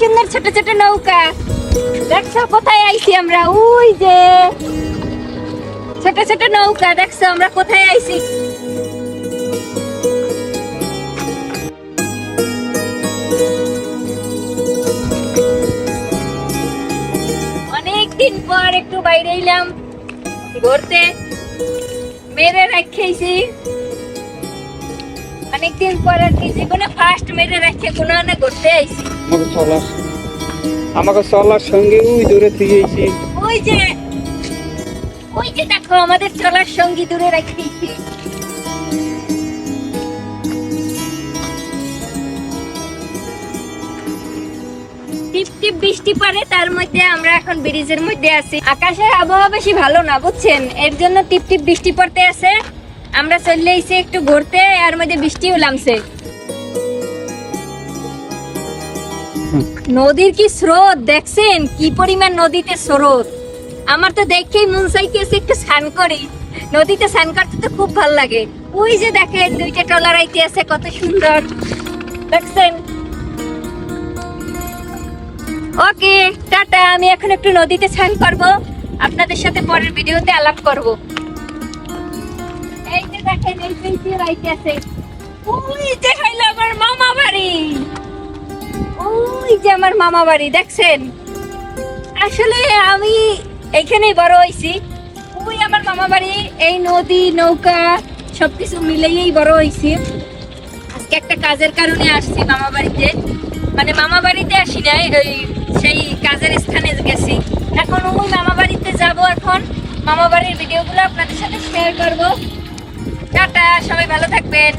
সুন্দর ছোট ছোট নৌকা। দেখছ, কোথায় আইছি আমরা? ওই যে। ছোট ছোট নৌকা, দেখছ, আমরা কোথায় আইছি? অনেক দিন পর একটু বাইরে এলাম। ঘুরতে। মেরে রাখেছি। অনেকদিন পর আর কি, জীবনে ফার্স্ট মেরে রাখে, কোনো না ঘুরতে আইছি। আমাকে চলার আমাকে চলার সঙ্গে ওই দূরে থেকে ওই যে ওই যে দেখো, আমাদের চলার সঙ্গী দূরে টিপ বৃষ্টি পড়ে, তার মধ্যে আমরা এখন ব্রিজের মধ্যে আছি। আকাশের আবহাওয়া বেশি ভালো না, বুঝছেন? এর জন্য টিপ টিপ বৃষ্টি পড়তে আছে। আমরা চলে এসে একটু ঘুরতে আর মধ্যে বৃষ্টিও নামছে। নদীর কি স্রোত? দেখছেন? কি পরিমাণ নদীতে স্রোত? আমার তো দেখেই মন চাইতেছে একটু স্নান করি। নদীতে স্নান করতে তো খুব ভালো লাগে। ওই যে দেখেন, দুইটা টলার আইতে আছে, কত সুন্দর। দেখছেন? Okay, tata. আমি এখন একটু নদীতে স্নান করব। আপনাদের সাথে পরের ভিডিওতে আলাপ করব। এই যে দেখেন, এই পেন্সিল আইতে আছে। ওই যে হইল আমার মামা বাড়ি ওই যে আমার মামা বাড়ি, দেখছেন? আসলে আমি এখানেই বড় হয়েছি ওই আমার মামা বাড়ি, এই নদী, নৌকা, সবকিছু মিলেই বড় হয়েছি আজকে একটা কাজের কারণে আসছি মামা বাড়িতে। মানে মামা বাড়িতে আসি নাই, ওই সেই কাজের স্থানে গেছি। এখন ওই মামা বাড়িতে যাব এখন। মামা বাড়ির ভিডিওগুলো আপনাদের সাথে শেয়ার করব। টাটা, সবাই ভালো থাকবেন।